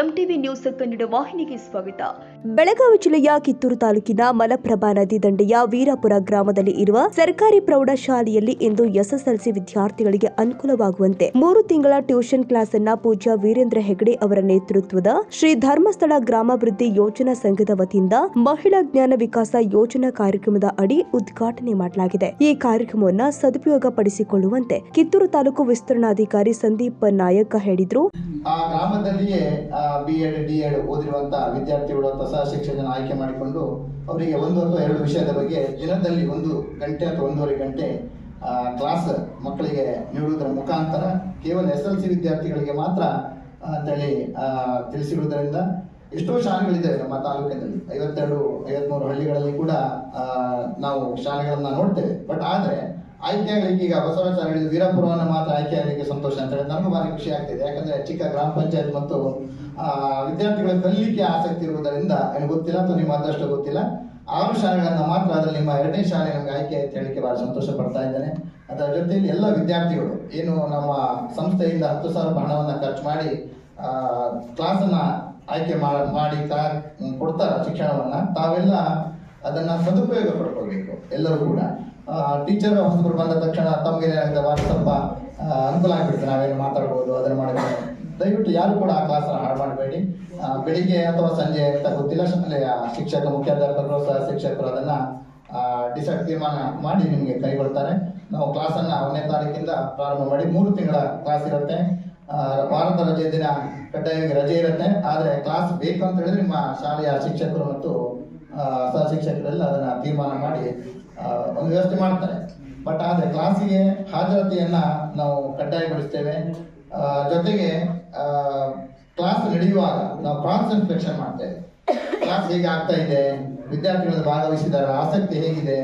MTV news Kannada ವಾಹಿನಿಗೆ ಸ್ವಾಗತ. ಬೆಳಗಾವಿ ಜಿಲ್ಲೆಯ ಕಿತ್ತೂರು ತಾಲೂಕಿನ ಮಲಪ್ರಭಾ ನದಿ ದಂಡೆಯ ವೀರಾಪುರ ಗ್ರಾಮದಲ್ಲಿ ಇರುವ ಸರ್ಕಾರಿ ಪ್ರೌಢಶಾಲೆಯಲ್ಲಿ ಇಂದು ಎಸ್ಎಸ್ಎಲ್ಸಿ ವಿದ್ಯಾರ್ಥಿಗಳಿಗೆ ಅನುಕೂಲವಾಗುವಂತೆ ಮೂರು ತಿಂಗಳ ಟ್ಯೂಷನ್ ಕ್ಲಾಸ್ ಅನ್ನ ಪೂಜ್ಯ ವೀರೇಂದ್ರ ಹೆಗಡೆ ಅವರ ನೇತೃತ್ವದ ಶ್ರೀ ಧರ್ಮಸ್ಥಳ ಗ್ರಾಮಾಭಿವೃದ್ಧಿ ಯೋಜನಾ ಸಂಘದ ವತಿಯಿಂದ ಮಹಿಳಾ ಜ್ಞಾನ ವಿಕಾಸ ಯೋಜನಾ ಕಾರ್ಯಕ್ರಮದ ಅಡಿ ಉದ್ಘಾಟನೆ ಮಾಡಲಾಗಿದೆ. ಈ ಕಾರ್ಯಕ್ರಮವನ್ನು ಸದುಪಯೋಗ ಪಡಿಸಿಕೊಳ್ಳುವಂತೆ ಕಿತ್ತೂರು ತಾಲೂಕು ವಿಸ್ತರಣಾಧಿಕಾರಿ ಸಂದೀಪ್ ನಾಯಕ ಹೇಳಿದ್ರು. ಆ ಗ್ರಾಮದಲ್ಲಿಯೇ ಬಿ ಎಡ್ ಡಿ ಎಡ್ ಓದಿರುವಂತ ವಿದ್ಯಾರ್ಥಿಗಳು ಅಥವಾ ಶಿಕ್ಷಕನ ಆಯ್ಕೆ ಮಾಡಿಕೊಂಡು ಅವರಿಗೆ ಒಂದು ಅಥವಾ ಎರಡು ವಿಷಯದ ಬಗ್ಗೆ ದಿನದಲ್ಲಿ ಒಂದು ಗಂಟೆ ಅಥವಾ ಒಂದೂವರೆ ಗಂಟೆ ಕ್ಲಾಸ್ ಮಕ್ಕಳಿಗೆ ನೀಡುವುದರ ಮುಖಾಂತರ ಕೇವಲ ಎಸ್ ಎಲ್ ಸಿ ವಿದ್ಯಾರ್ಥಿಗಳಿಗೆ ಮಾತ್ರ ಅಂತೇಳಿ ತಿಳಿಸಿರುವುದರಿಂದ ಎಷ್ಟೋ ಶಾಲೆಗಳಿದ್ದಾವೆ ನಮ್ಮ ತಾಲೂಕಿನಲ್ಲಿ. ಐವತ್ತೆರಡು, ಐವತ್ಮೂರು ಹಳ್ಳಿಗಳಲ್ಲಿ ಕೂಡ ನಾವು ಶಾಲೆಗಳನ್ನು ನೋಡ್ತೇವೆ. ಬಟ್ ಆದರೆ ಆಯ್ಕೆ ಆಗ್ಲಿಕ್ಕೆ ಈಗ ಬಸವರಾಜ ಹೇಳಿದ ವೀರಪುರವನ್ನ ಮಾತ್ರ ಆಯ್ಕೆ ಆಗಲಿಕ್ಕೆ ಸಂತೋಷ ಅಂತ ಹೇಳಿ ನನಗೂ ಭಾರಿ ಖುಷಿ ಆಗ್ತಿದೆ. ಯಾಕಂದ್ರೆ ಚಿಕ್ಕ ಗ್ರಾಮ ಪಂಚಾಯತ್ ಮತ್ತು ವಿದ್ಯಾರ್ಥಿಗಳ ಕಲಿಲಿಕ್ಕೆ ಆಸಕ್ತಿ ಇರುವುದರಿಂದ ನನಗೆ ಗೊತ್ತಿಲ್ಲ ಅಥವಾ ನಿಮ್ಮ ಅದೃಷ್ಟ ಗೊತ್ತಿಲ್ಲ. ಆರು ಶಾಲೆಗಳನ್ನು ಮಾತ್ರ ಅದರಲ್ಲಿ ನಿಮ್ಮ ಎರಡನೇ ಶಾಲೆ ನಮ್ಗೆ ಆಯ್ಕೆ ಅಂತ ಹೇಳಲಿಕ್ಕೆ ಬಹಳ ಸಂತೋಷ ಪಡ್ತಾ ಇದ್ದೇನೆ. ಅದರ ಜೊತೆಯಲ್ಲಿ ಎಲ್ಲ ವಿದ್ಯಾರ್ಥಿಗಳು, ಏನು ನಮ್ಮ ಸಂಸ್ಥೆಯಿಂದ ಹತ್ತು ಸಾವಿರ ಹಣವನ್ನು ಖರ್ಚು ಮಾಡಿ ಕ್ಲಾಸನ್ನ ಆಯ್ಕೆ ಮಾಡಿ ಕೊಡ್ತಾರ ಶಿಕ್ಷಣವನ್ನ, ತಾವೆಲ್ಲ ಅದನ್ನ ಸದುಪಯೋಗ ಪಡ್ಕೊಳ್ಬೇಕು, ಎಲ್ಲರೂ ಕೂಡ. ಟೀಚರ್ ಹೊಸಬ್ರು ಬಂದ ತಕ್ಷಣ ತಮ್ಗೆ ಏನಾಗುತ್ತೆ ಸ್ವಲ್ಪ ಅನುಕೂಲ ಆಗ್ಬಿಡ್ತೀವಿ ನಾವೇನು ಮಾತಾಡ್ಬೋದು, ಅದನ್ನ ಮಾಡಬೇಕು ದಯವಿಟ್ಟು ಯಾರು ಕೂಡ ಆ ಕ್ಲಾಸ್ ಹಾಳು ಮಾಡಬೇಡಿ. ಬೆಳಿಗ್ಗೆ ಅಥವಾ ಸಂಜೆ ಅಂತ ಗೊತ್ತಿಲ್ಲ ಶಿಕ್ಷಕ, ಮುಖ್ಯಾಧ್ಯಾಪಕರು ಸಹ ಶಿಕ್ಷಕರು ಅದನ್ನ ಡಿಸೈಡ್ ತೀರ್ಮಾನ ಮಾಡಿ ನಿಮಗೆ ಕೈಗೊಳ್ತಾರೆ. ನಾವು ಕ್ಲಾಸನ್ನು ಒಂದನೇ ತಾರೀಕಿಂದ ಪ್ರಾರಂಭ ಮಾಡಿ ಮೂರು ತಿಂಗಳ ಕ್ಲಾಸ್ ಇರುತ್ತೆ. ವಾರದ ರಜೆ ದಿನ ಕಡ್ಡಾಯವಾಗಿ ರಜೆ ಇರುತ್ತೆ. ಆದರೆ ಕ್ಲಾಸ್ ಬೇಕು ಅಂತ ಹೇಳಿದ್ರೆ ನಿಮ್ಮ ಶಾಲೆಯ ಶಿಕ್ಷಕರು ಮತ್ತು ಸಹ ಶಿಕ್ಷಕರೆಲ್ಲ ಅದನ್ನ ತೀರ್ಮಾನ ಮಾಡಿ ಒಂದು ವ್ಯವಸ್ಥೆ ಮಾಡ್ತಾರೆ. ಬಟ್ ಆದರೆ ಕ್ಲಾಸಿಗೆ ಹಾಜರಾತಿಯನ್ನು ನಾವು ಕಡ್ಡಾಯಗೊಳಿಸ್ತೇವೆ. ಜೊತೆಗೆ ಕ್ಲಾಸ್ ನಡೆಯುವಾಗ ನಾವು ಕ್ರಾಸ್ ಇನ್ಸ್ಪೆಕ್ಷನ್ ಮಾಡ್ತೇವೆ. ಕ್ಲಾಸ್ ಹೇಗೆ ಆಗ್ತಾ ಇದೆ? ವಿದ್ಯಾರ್ಥಿಗಳು ಭಾಗವಹಿಸಿದ್ದಾರೆ ಆಸಕ್ತಿ ಹೇಗಿದೆ?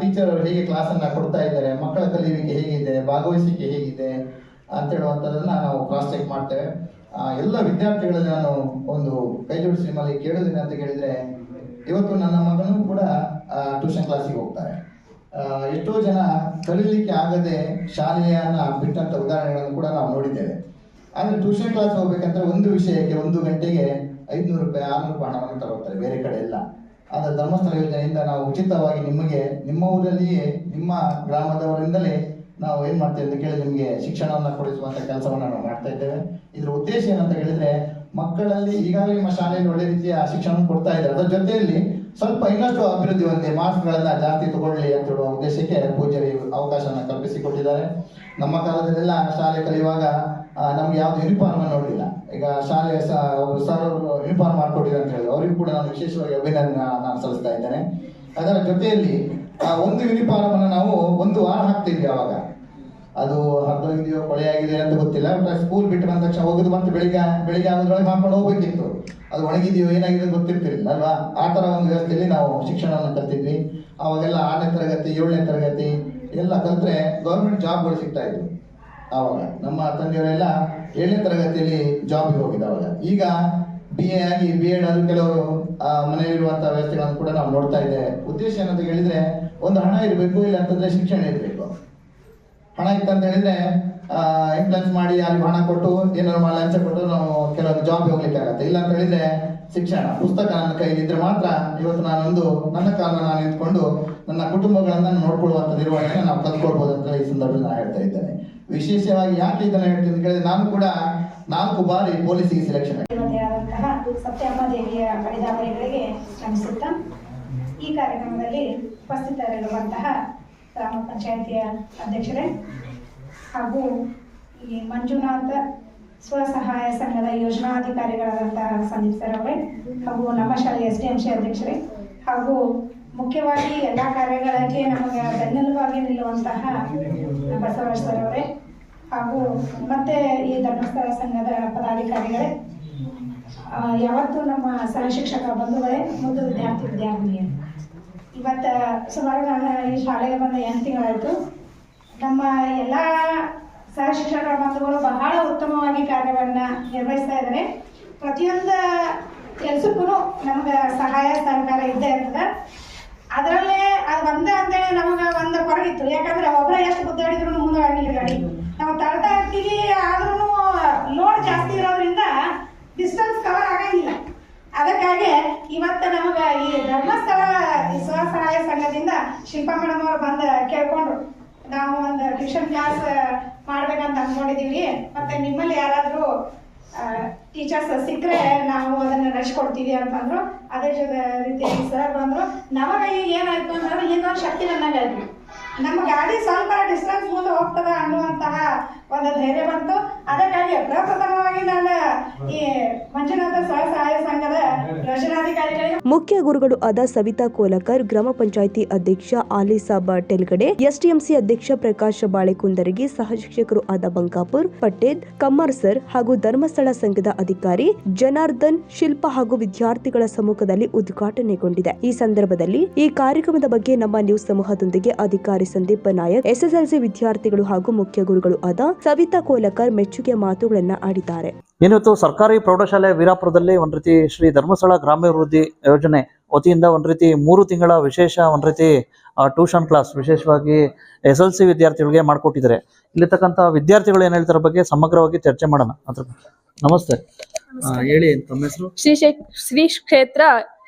ಟೀಚರ್ ಅವರು ಹೇಗೆ ಕ್ಲಾಸ್ ಅನ್ನ ಕೊಡ್ತಾ ಇದ್ದಾರೆ? ಮಕ್ಕಳ ಕಲಿಯುವಿಕೆ ಹೇಗಿದೆ? ಭಾಗವಹಿಸಿಕೆ ಹೇಗಿದೆ? ಅಂತ ಹೇಳುವಂಥದ್ದನ್ನು ನಾವು ಕ್ರಾಸ್ ಚೆಕ್ ಮಾಡ್ತೇವೆ. ಎಲ್ಲ ವಿದ್ಯಾರ್ಥಿಗಳಲ್ಲಿ ನಾನು ಒಂದು ಕೈ ಜೋಡಿಸಿ ನಿಮ್ಮಲ್ಲಿ ಕೇಳೋದಿನ ಅಂತ ಕೇಳಿದರೆ, ಇವತ್ತು ನನ್ನ ಮಗನೂ ಕೂಡ ಟ್ಯೂಷನ್ ಕ್ಲಾಸಿಗೆ ಹೋಗ್ತಾರೆ. ಎಷ್ಟೋ ಜನ ಕಲೀಲಿಕ್ಕೆ ಆಗದೆ ಶಾಲೆಯನ್ನ ಬಿಟ್ಟಂಥ ಉದಾಹರಣೆಗಳನ್ನು ಕೂಡ ನಾವು ನೋಡಿದ್ದೇವೆ. ಆದರೆ ಟ್ಯೂಷನ್ ಕ್ಲಾಸ್ ಹೋಗ್ಬೇಕಂದ್ರೆ ಒಂದು ವಿಷಯಕ್ಕೆ ಒಂದು ಗಂಟೆಗೆ ಐದ್ನೂರು ರೂಪಾಯಿ, ಆರ್ನೂರು ರೂಪಾಯಿ ಹಣವನ್ನು ತಗೋತಾರೆ ಬೇರೆ ಕಡೆ ಎಲ್ಲ ಆದರೆ ಧರ್ಮಸ್ಥಳ ಯೋಜನೆಯಿಂದ ನಾವು ಉಚಿತವಾಗಿ ನಿಮಗೆ, ನಿಮ್ಮ ಊರಲ್ಲಿಯೇ, ನಿಮ್ಮ ಗ್ರಾಮದವರಿಂದಲೇ ನಾವು ಏನು ಮಾಡ್ತೇವೆ ಅಂತ ಕೇಳಿ ನಿಮಗೆ ಶಿಕ್ಷಣವನ್ನ ಕೊಡಿಸುವಂಥ ಕೆಲಸವನ್ನ ನಾವು ಮಾಡ್ತಾ ಇದ್ದೇವೆ. ಇದರ ಉದ್ದೇಶ ಏನಂತ ಹೇಳಿದ್ರೆ ಮಕ್ಕಳಲ್ಲಿ ಈಗಾಗಲೇ ನಿಮ್ಮ ಶಾಲೆಯಲ್ಲಿ ಒಳ್ಳೆ ರೀತಿಯ ಶಿಕ್ಷಣ ಕೊಡ್ತಾ ಇದ್ದಾರೆ. ಅದರ ಜೊತೆಯಲ್ಲಿ ಸ್ವಲ್ಪ ಇನ್ನಷ್ಟು ಅಭಿವೃದ್ಧಿ ಹೊಂದಿ ಮಾರ್ಕ್ಸ್ಗಳನ್ನ ಜಾಸ್ತಿ ತಗೊಳ್ಳಿ ಅಂತ ಹೇಳುವ ಉದ್ದೇಶಕ್ಕೆ ಅವಕಾಶವನ್ನು ಅವಕಾಶವನ್ನ ಕಲ್ಪಿಸಿಕೊಟ್ಟಿದ್ದಾರೆ. ನಮ್ಮ ಕಾಲದಲ್ಲೆಲ್ಲ ಶಾಲೆ ಕಲಿಯುವಾಗ ನಮ್ಗೆ ಯಾವ್ದು ಯೂನಿಫಾರ್ಮ್ ನೋಡಲಿಲ್ಲ. ಈಗ ಶಾಲೆ ಸರ್ ಯೂನಿಫಾರ್ಮ್ ಮಾಡಿಕೊಟ್ಟಿದ್ದಾರೆ ಅಂತ ಹೇಳಿ ಅವರಿಗೂ ಕೂಡ ನಾನು ವಿಶೇಷವಾಗಿ ಅಭಿನಂದನೆ ನಾನು ಸಲ್ಲಿಸ್ತಾ ಇದ್ದೇನೆ. ಅದರ ಜೊತೆಯಲ್ಲಿ, ಆ, ಒಂದು ಯೂನಿಫಾರ್ಮ್ ಅನ್ನು ನಾವು ಒಂದು ವಾರ ಹಾಕ್ತಿದ್ವಿ ಅವಾಗ. ಅದು ಹರಿದೋಗಿದೆಯೋ ಕೊಳೆ ಆಗಿದೆ ಅಂತ ಗೊತ್ತಿಲ್ಲ ಬಟ್ ಸ್ಕೂಲ್ ಬಿಟ್ಟು ಬಂದ ತಕ್ಷಣ ಹೋಗುದು ಬಂತು ಬೆಳಿಗ್ಗೆ ಬೆಳಿಗ್ಗೆ ಆಗೋದ್ರೊಳಗೆ ಹಾಕೊಂಡು ಹೋಗ್ಬೇಕಿತ್ತು. ಅದು ಒಣಗಿದೆಯೋ ಏನಾಗಿದೆ ಗೊತ್ತಿರ್ತಿರ್ಲಿಲ್ಲ ಅಲ್ವಾ? ಆ ಥರ ಒಂದು ವ್ಯವಸ್ಥೆಯಲ್ಲಿ ನಾವು ಶಿಕ್ಷಣವನ್ನು ಕಲ್ತಿದ್ವಿ. ಅವಾಗೆಲ್ಲ ಆರನೇ ತರಗತಿ ಏಳನೇ ತರಗತಿ ಎಲ್ಲ ಕಲ್ತ್ರೆ ಗೌರ್ಮೆಂಟ್ ಜಾಬ್ಗಳು ಸಿಗ್ತಾ ಇದ್ವು ಆವಾಗ. ನಮ್ಮ ತಂದೆಯವರೆಲ್ಲ ಏಳನೇ ತರಗತಿಯಲ್ಲಿ ಜಾಬ್ಗೆ ಹೋಗಿದ್ದಾವಾಗ ಈಗ ಬಿ ಎ ಆಗಿ ಬಿ ಎಡ್ ಆದ್ರೂ ಕೆಲವರು ಆ, ಮನೆಯಲ್ಲಿರುವಂತಹ ವ್ಯವಸ್ಥೆಗಳನ್ನು ಕೂಡ ನಾವು ನೋಡ್ತಾ ಇದ್ದೇವೆ. ಉದ್ದೇಶ ಏನಂತ ಹೇಳಿದ್ರೆ ಒಂದು ಹಣ ಇರಬೇಕು ಇಲ್ಲ ಅಂತಂದ್ರೆ ಶಿಕ್ಷಣ ಇರಬೇಕು. ಹಣ ಅಂತ ಹೇಳಿದ್ರೆ ಇನ್ಫ್ಲುಯೆನ್ಸ್ ಮಾಡಿ ಅಲ್ಲಿ ಹಣ ಕೊಟ್ಟು ಏನಾದ್ರು ಮಾಡಿ ಲಂಚ ಕೊಟ್ಟು ನಾವು ಕೆಲವೊಂದು ಜಾಬ್ ಹೋಗ್ಲಿಕ್ಕೆ ಆಗತ್ತೆ. ಇಲ್ಲ ಅಂತ ಹೇಳಿದ್ರೆ ಶಿಕ್ಷಣ, ಪುಸ್ತಕ ನನ್ನ ಕೈಲಿ ಇದ್ರೆ ಮಾತ್ರ ಇವತ್ತು ನಾನೊಂದು, ನನ್ನ ಕಾಲ ನಾನು ನಿಂತ್ಕೊಂಡು ನನ್ನ ಕುಟುಂಬಗಳನ್ನ ನೋಡ್ಕೊಳ್ಳುವಂತ ನಿರ್ವಹಣೆ ನಾವು ಕಲ್ತ್ಕೊಳ್ಬಹುದು ಅಂತ ಈ ಸಂದರ್ಭದಲ್ಲಿ ನಾನು ಹೇಳ್ತಾ ಇದ್ದೇನೆ. ವಿಶೇಷವಾಗಿ ಯಾಕೆ ಇದನ್ನ ಹೇಳ್ತೀನಿ ಅಂತ ಹೇಳಿದ್ರೆ, ನಾನು ಕೂಡ ನಾಲ್ಕು ಬಾರಿ ಪೊಲೀಸಿಗೆ ಸೆಲೆಕ್ಷನ್ ಸತ್ಯಮ್ಮ ದೇವಿಯ ಈ ಕಾರ್ಯಕ್ರಮದಲ್ಲಿ ಉಪಸ್ಥಿತರಿರುವಂತಹ ಗ್ರಾಮ ಪಂಚಾಯಿತಿಯ ಅಧ್ಯಕ್ಷರೇ ಹಾಗೂ ಈ ಮಂಜುನಾಥ ಸ್ವಸಹಾಯ ಸಂಘದ ಯೋಜನಾಧಿಕಾರಿಗಳಾದಂತಹ ಸಂದೀಪ್ ಸರ್ ಅವರೇ ಹಾಗೂ ನಮ್ಮ ಶಾಲೆಯ ಎಸ್ ಡಿ ಎಂ ಸಿ ಅಧ್ಯಕ್ಷರೇ ಹಾಗೂ ಮುಖ್ಯವಾಗಿ ಎಲ್ಲ ಕಾರ್ಯಗಳಿಗೆ ನಮಗೆ ಬೆನ್ನೆಲುಬಾಗಿ ನಿಲ್ಲುವಂತಹ ಬಸವರಾಜ್ ಸರ್ ಅವರೇ ಹಾಗೂ ಮತ್ತೆ ಈ ಧರ್ಮಸ್ಥಳ ಸಂಘದ ಪದಾಧಿಕಾರಿಗಳೇ ಯಾವತ್ತೂ ಯಾವತ್ತು ನಮ್ಮ ಸಹ ಶಿಕ್ಷಕ ಬಂಧುಗಳೇ, ಮುದ್ದು ವಿದ್ಯಾರ್ಥಿ ವಿದ್ಯಾರ್ಥಿನಿಯರು. ಇವತ್ತು ಸುಮಾರು ನಾನು ಈ ಶಾಲೆಗೆ ಬಂದ ಎಂಟು ತಿಂಗಳಾಯಿತು. ನಮ್ಮ ಎಲ್ಲ ಸಹ ಶಿಕ್ಷಕರ ಬಂಧುಗಳು ಬಹಳ ಉತ್ತಮವಾಗಿ ಕಾರ್ಯವನ್ನು ನಿರ್ವಹಿಸ್ತಾ ಇದ್ದಾರೆ. ಪ್ರತಿಯೊಂದು ಕೆಲಸಕ್ಕೂ ನಮ್ಗೆ ಸಹಾಯ, ಸಹಕಾರ ಇದ್ದೇ ಇರ್ತದೆ. ಅದರಲ್ಲೇ ಅದು ಒಂದೇ ಅಂತೇಳಿ ನಮಗೆ ಒಂದು ಕೊರಗಿತ್ತು ಯಾಕಂದ್ರೆ ಒಬ್ಬರ ಎಷ್ಟು ಗುದ್ದಾಡಿದ್ರು ಮುಂದೆ ಆಗಿಲ್ಲ ಗಾಡಿ. ನಾವು ತಳ್ತಾ ಇರ್ತೀವಿ ಆದ್ರೂ ಲೋಡ್ ಜಾಸ್ತಿ ಇರೋದ್ರಿಂದ ಡಿಸ್ಟೆನ್ಸ್ ಅದಕ್ಕಾಗಿ ಇವತ್ತು ನಮಗೆ ಈ ಧರ್ಮಸ್ಥಳ ಸ್ವಸಹಾಯ ಸಂಘದಿಂದ ಶಿಲ್ಪಾ ಮೇಡಮ್ ಅವ್ರು ಬಂದು ಕೇಳ್ಕೊಂಡ್ರು. ನಾವು ಒಂದು ಟ್ಯೂಷನ್ ಕ್ಲಾಸ್ ಮಾಡ್ಬೇಕಂತ ಅನ್ಕೊಂಡಿದೀವಿ. ಮತ್ತೆ ನಿಮ್ಮಲ್ಲಿ ಯಾರಾದರೂ ಟೀಚರ್ಸ್ ಸಿಕ್ಕರೆ ನಾವು ಅದನ್ನ ನಡೆಸ್ಕೊಡ್ತೀವಿ ಅಂತಂದ್ರು ಅದೇ ಜೊತೆ ರೀತಿಯಲ್ಲಿ ಸರ್ ಬಂದ್ರು. ನಮಗ ಈಗ ಏನಾಯ್ತು ಅಂತಂದ್ರೆ ಇನ್ನೊಂದು ಶಕ್ತಿ ಬಂದಂಗಾಯ್ತು ನಮ್ಮ ಗಾಡಿ ಸ್ವಲ್ಪ ಡಿಸ್ಟೆನ್ಸ್ ಮುಂದೆ ಹೋಗ್ತದ ಅನ್ನುವಂತಹ ಒಂದು ಧೈರ್ಯ ಬಂತು. ಅದಕ್ಕಾಗಿ ಪ್ರಪ್ರಥಮವಾಗಿ ನಾನು ಈ ಮಂಜುನಾಥ ಸ್ವಸಹಾಯ ಸಂಘದ ಯೋಜನಾಧಿಕಾರಿಗಳಿಗೆ ಮುಖ್ಯ ಗುರುಗಳು ಆದ ಸವಿತಾ ಕೋಲಕರ್ ಗ್ರಾಮ ಪಂಚಾಯಿತಿ ಅಧ್ಯಕ್ಷ ಆಲಿಸಾಬ ಟೆಲ್ಗಡೆ ಎಸ್ಟಿಎಂಸಿ ಅಧ್ಯಕ್ಷ ಪ್ರಕಾಶ್ ಬಾಳೆಕುಂದರಗಿ ಸಹ ಶಿಕ್ಷಕರು ಆದ ಬಂಕಾಪುರ್ ಪಟೇಲ್ ಕಮ್ಮರ್ ಸರ್ ಹಾಗೂ ಧರ್ಮಸ್ಥಳ ಸಂಘದ ಅಧಿಕಾರಿ ಜನಾರ್ದನ್ ಶಿಲ್ಪ ಹಾಗೂ ವಿದ್ಯಾರ್ಥಿಗಳ ಸಮ್ಮುಖದಲ್ಲಿ ಉದ್ಘಾಟನೆಗೊಂಡಿದೆ. ಈ ಸಂದರ್ಭದಲ್ಲಿ ಈ ಕಾರ್ಯಕ್ರಮದ ಬಗ್ಗೆ ನಮ್ಮ ನ್ಯೂಸ್ ಸಮೂಹದೊಂದಿಗೆ ಅಧಿಕಾರಿ ಸಂದೀಪ್ ನಾಯಕ್ ಎಸ್ಎಸ್ಎಲ್ಸಿ ವಿದ್ಯಾರ್ಥಿಗಳು ಹಾಗೂ ಮುಖ್ಯ ಗುರುಗಳು ಆದ ಸವಿತಾ ಕೋಲಕರ್ ಮೆಚ್ಚುಗೆ ಮಾತುಗಳನ್ನ ಆಡಿದ್ದಾರೆ. ಏನಿವತ್ತು ಸರ್ಕಾರಿ ಪ್ರೌಢಶಾಲೆ ವೀರಾಪುರದಲ್ಲಿ ಒಂದ್ ರೀತಿ ಶ್ರೀ ಧರ್ಮಸ್ಥಳ ಗ್ರಾಮಾಭಿವೃದ್ಧಿ ಯೋಜನೆ ವತಿಯಿಂದ ಒಂದ್ ರೀತಿ ಮೂರು ತಿಂಗಳ ವಿಶೇಷ ಒಂದ್ ರೀತಿ ಟ್ಯೂಷನ್ ಕ್ಲಾಸ್ ವಿಶೇಷವಾಗಿ ಎಸ್ ಎಲ್ ಸಿ ವಿದ್ಯಾರ್ಥಿಗಳಿಗೆ ಮಾಡಿಕೊಟ್ಟಿದ್ದಾರೆ. ಇಲ್ಲಿರ್ತಕ್ಕಂಥ ವಿದ್ಯಾರ್ಥಿಗಳು ಏನ್ ಹೇಳ್ತಾರ ಬಗ್ಗೆ ಸಮಗ್ರವಾಗಿ ಚರ್ಚೆ ಮಾಡೋಣ. ಅದ್ರ ಬಗ್ಗೆ. ನಮಸ್ತೆ. ಹೇಳಿ ತಮ್ಮ ಹೆಸರು? ಶ್ರೀ ಶ್ರೀ ಕ್ಷೇತ್ರ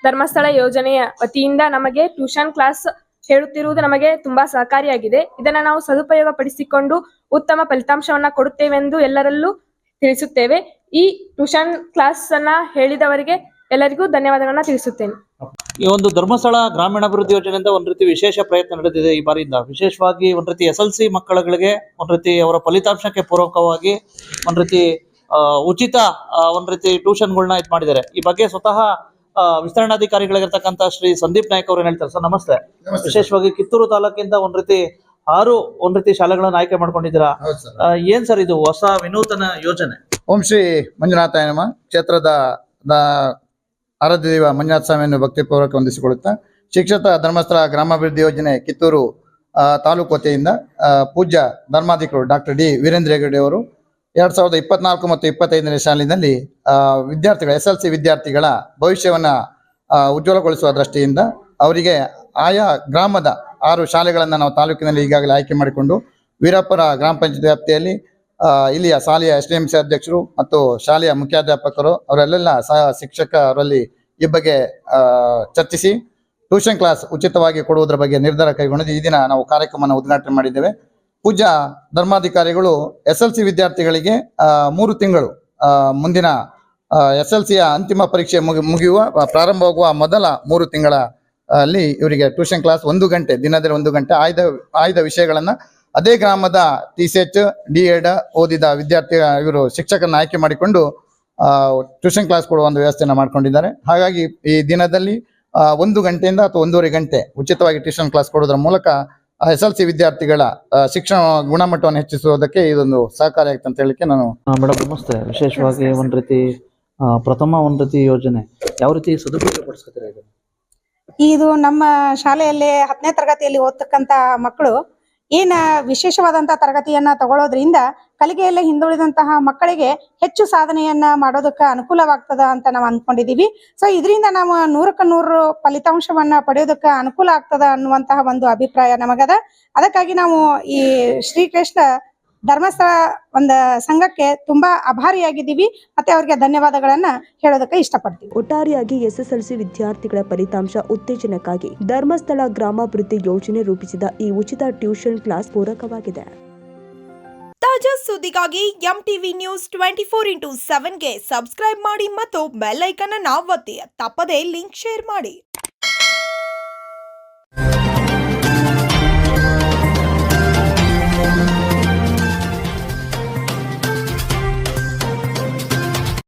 ಧರ್ಮಸ್ಥಳ ಯೋಜನೆಯ ವತಿಯಿಂದ ನಮಗೆ ಟ್ಯೂಷನ್ ಕ್ಲಾಸ್ ಹೇಳುತ್ತಿರುವುದು ನಮಗೆ ತುಂಬಾ ಸಹಕಾರಿಯಾಗಿದೆ. ಇದನ್ನ ನಾವು ಸದುಪಯೋಗ ಪಡಿಸಿಕೊಂಡು ಉತ್ತಮ ಫಲಿತಾಂಶವನ್ನ ಕೊಡುತ್ತೇವೆಂದು ಎಲ್ಲರಲ್ಲೂ ತಿಳಿಸುತ್ತೇವೆ. ಈ ಟ್ಯೂಷನ್ ಕ್ಲಾಸ್ ಅನ್ನ ಹೇಳಿದವರಿಗೆ ಎಲ್ಲರಿಗೂ ಧನ್ಯವಾದಗಳನ್ನ ತಿಳಿಸುತ್ತೇನೆ. ಈ ಒಂದು ಧರ್ಮಸ್ಥಳ ಗ್ರಾಮೀಣಾಭಿವೃದ್ಧಿ ಯೋಜನೆಯಿಂದ ಒಂದ್ ರೀತಿ ವಿಶೇಷ ಪ್ರಯತ್ನ ನಡೆದಿದೆ ಈ ಬಾರಿಯಿಂದ. ವಿಶೇಷವಾಗಿ ಒಂದ್ ರೀತಿ ಎಸ್ ಎಲ್ ಸಿ ಮಕ್ಕಳುಗಳಿಗೆ ಒಂದ್ ರೀತಿ ಅವರ ಫಲಿತಾಂಶಕ್ಕೆ ಪೂರಕವಾಗಿ ಒಂದ್ ರೀತಿ ಉಚಿತ ಒಂದ್ ರೀತಿ ಟ್ಯೂಷನ್ಗಳನ್ನ ಇದು ಮಾಡಿದ್ದಾರೆ. ಈ ಬಗ್ಗೆ ಸ್ವತಃ ಆ, ವಿಸ್ತರಣಾಧಿಕಾರಿಗಳಿರ್ತಕ್ಕಂಥ ಶ್ರೀ ಸಂದೀಪ್ ನಾಯ್ಕ ಅವ್ರು ಏನ್ ಹೇಳ್ತಾರೆ? ಸರ್ ನಮಸ್ತೆ. ವಿಶೇಷವಾಗಿ ಕಿತ್ತೂರು ತಾಲೂಕಿಂದ ಒಂದ್ ರೀತಿ ಆರು ಒಂದ್ ರೀತಿ ಶಾಲೆಗಳನ್ನ ಆಯ್ಕೆ ಮಾಡ್ಕೊಂಡಿದ್ದೀರಾ? ಹೌದು ಸರ್. ಏನ್ ಸರ್ ಇದು ಹೊಸ ವಿನೂತನ ಯೋಜನೆ? ಓಂ ಶ್ರೀ ಮಂಜುನಾಥ ನಮ. ಕ್ಷೇತ್ರದ ಆರಾಧ್ಯ ದೇವ ಮಂಜುನಾಥ ಸ್ವಾಮಿಯನ್ನು ಭಕ್ತಿಪೂರ್ವಕ ವಂದಿಸಿಕೊಳ್ಳುತ್ತಾ ಶಿಕ್ಷಕ ಧರ್ಮಸ್ಥಳ ಗ್ರಾಮಾಭಿವೃದ್ಧಿ ಯೋಜನೆ ಕಿತ್ತೂರು ತಾಲೂಕು ವತಿಯಿಂದ ಪೂಜ್ಯ ಧರ್ಮಾಧಿಕಾರಿ ಡಾಕ್ಟರ್ ಡಿ ವೀರೇಂದ್ರ ಹೆಗಡೆ ಅವರು ಎರಡ್ ಸಾವಿರದ ಇಪ್ಪತ್ನಾಲ್ಕು ಮತ್ತು ಇಪ್ಪತ್ತೈದನೇ ಸಾಲಿನಲ್ಲಿ ವಿದ್ಯಾರ್ಥಿಗಳ, ಎಸ್ ಎಲ್ ಸಿ ವಿದ್ಯಾರ್ಥಿಗಳ ಭವಿಷ್ಯವನ್ನ ಉಜ್ವಲಗೊಳಿಸುವ ದೃಷ್ಟಿಯಿಂದ ಅವರಿಗೆ ಆಯಾ ಗ್ರಾಮದ ಆರು ಶಾಲೆಗಳನ್ನು ನಾವು ತಾಲೂಕಿನಲ್ಲಿ ಈಗಾಗಲೇ ಆಯ್ಕೆ ಮಾಡಿಕೊಂಡು, ವೀರಪ್ಪರ ಗ್ರಾಮ ಪಂಚಾಯತ್ ವ್ಯಾಪ್ತಿಯಲ್ಲಿ ಇಲ್ಲಿಯ ಶಾಲೆಯ ಎಸ್ ಡಿ ಎಂ ಸಿ ಅಧ್ಯಕ್ಷರು ಮತ್ತು ಶಾಲೆಯ ಮುಖ್ಯಾಧ್ಯಾಪಕರು ಅವರೆಲ್ಲ ಸಹ ಶಿಕ್ಷಕರಲ್ಲಿ ಈ ಬಗ್ಗೆ ಚರ್ಚಿಸಿ, ಟ್ಯೂಷನ್ ಕ್ಲಾಸ್ ಉಚಿತವಾಗಿ ಕೊಡುವುದರ ಬಗ್ಗೆ ನಿರ್ಧಾರ ಕೈಗೊಂಡಿದ್ದು, ಈ ದಿನ ನಾವು ಕಾರ್ಯಕ್ರಮವನ್ನು ಉದ್ಘಾಟನೆ ಮಾಡಿದ್ದೇವೆ. ಪೂಜಾ ಧರ್ಮಾಧಿಕಾರಿಗಳು ಎಸ್ ಎಲ್ ಸಿ ವಿದ್ಯಾರ್ಥಿಗಳಿಗೆ ಮೂರು ತಿಂಗಳು ಮುಂದಿನ ಎಸ್ ಎಲ್ ಸಿಯ ಅಂತಿಮ ಪರೀಕ್ಷೆ ಮುಗಿ, ಮುಗಿಯುವ ಪ್ರಾರಂಭವಾಗುವ ಮೊದಲ ಮೂರು ತಿಂಗಳ ಅಲ್ಲಿ ಇವರಿಗೆ ಟ್ಯೂಷನ್ ಕ್ಲಾಸ್ ಒಂದು ಗಂಟೆ, ದಿನದಲ್ಲಿ ಒಂದು ಗಂಟೆ ಆಯ್ದ ಆಯ್ದ ವಿಷಯಗಳನ್ನ ಅದೇ ಗ್ರಾಮದ T C H D Ed ಓದಿದ ವಿದ್ಯಾರ್ಥಿ ಇವರು ಶಿಕ್ಷಕರನ್ನ ಆಯ್ಕೆ ಮಾಡಿಕೊಂಡು ಟ್ಯೂಷನ್ ಕ್ಲಾಸ್ ಕೊಡುವ ಒಂದು ವ್ಯವಸ್ಥೆಯನ್ನು ಮಾಡ್ಕೊಂಡಿದ್ದಾರೆ. ಹಾಗಾಗಿ ಈ ದಿನದಲ್ಲಿ ಒಂದು ಗಂಟೆಯಿಂದ ಅಥವಾ ಒಂದೂವರೆ ಗಂಟೆ ಉಚಿತವಾಗಿ ಟ್ಯೂಷನ್ ಕ್ಲಾಸ್ ಕೊಡೋದ್ರ ಮೂಲಕ ಎಸ್ ಎಲ್ ಸಿ ವಿದ್ಯಾರ್ಥಿಗಳ ಶಿಕ್ಷಣ ಗುಣಮಟ್ಟವನ್ನು ಹೆಚ್ಚಿಸುವುದಕ್ಕೆ ಇದೊಂದು ಸಹಕಾರಿಯಾಗುತ್ತೆ ಅಂತ ಹೇಳಲಿಕ್ಕೆ ನಾನು ಮೇಡಮ್ ನಮಸ್ತೆ. ವಿಶೇಷವಾಗಿ ಒಂದ್ ರೀತಿ ಪ್ರಥಮ ಒಂದ್ ರೀತಿ ಯೋಜನೆ. ಯಾವ ರೀತಿ ಸದುಪಯೋಗ ಪಡಿಸ್ಕೊತೀರಾ ಇದು ನಮ್ಮ ಶಾಲೆಯಲ್ಲಿ ಹತ್ತನೇ ತರಗತಿಯಲ್ಲಿ ಓದ್ತಕ್ಕಂತ ಮಕ್ಕಳು ಏನ ವಿಶೇಷವಾದಂತಹ ತರಗತಿಯನ್ನ ತಗೊಳ್ಳೋದ್ರಿಂದ ಕಲಿಕೆಯಲ್ಲಿ ಹಿಂದುಳಿದಂತಹ ಮಕ್ಕಳಿಗೆ ಹೆಚ್ಚು ಸಾಧನೆಯನ್ನ ಮಾಡೋದಕ್ಕೆ ಅನುಕೂಲವಾಗ್ತದ ಅಂತ ನಾವು ಅಂದ್ಕೊಂಡಿದೀವಿ ಸೊ ಇದರಿಂದ ನಾವು ನೂರಕ್ಕ ನೂರು ಫಲಿತಾಂಶವನ್ನ ಪಡೆಯೋದಕ್ಕೆ ಅನುಕೂಲ ಆಗ್ತದ ಅನ್ನುವಂತಹ ಒಂದು ಅಭಿಪ್ರಾಯ ನಮಗದ. ಅದಕ್ಕಾಗಿ ನಾವು ಈ ಶ್ರೀಕೃಷ್ಣ ಧರ್ಮಸ್ಥಳ ಒಂದು ಸಂಘಕ್ಕೆ ತುಂಬಾ ಆಭಾರಿಯಾಗಿದ್ದೀವಿ ಮತ್ತೆ ಅವರಿಗೆ ಧನ್ಯವಾದಗಳನ್ನ ಹೇಳೋದಕ್ಕೆ ಇಷ್ಟಪಡ್ತೀವಿ. ಒಟ್ಟಾರೆಯಾಗಿ ಎಸ್ಎಸ್ಎಲ್ಸಿ ವಿದ್ಯಾರ್ಥಿಗಳ ಫಲಿತಾಂಶ ಉತ್ತೇಜನಕ್ಕಾಗಿ ಧರ್ಮಸ್ಥಳ ಗ್ರಾಮಾಭಿವೃದ್ಧಿ ಯೋಜನೆ ರೂಪಿಸಿದ ಈ ಉಚಿತ ಟ್ಯೂಷನ್ ಕ್ಲಾಸ್ ಪೂರಕವಾಗಿದೆ. ತಾಜಾ ಸುದ್ದಿಗಾಗಿ M TV news twenty four into ಸೆವೆನ್ಗೆ subscribe ಮಾಡಿ ಮತ್ತು ಬೆಲ್ ಐಕನ್ ಅನ್ನು ಒತ್ತಿ. ತಪ್ಪದೇ ಲಿಂಕ್ ಶೇರ್ ಮಾಡಿ.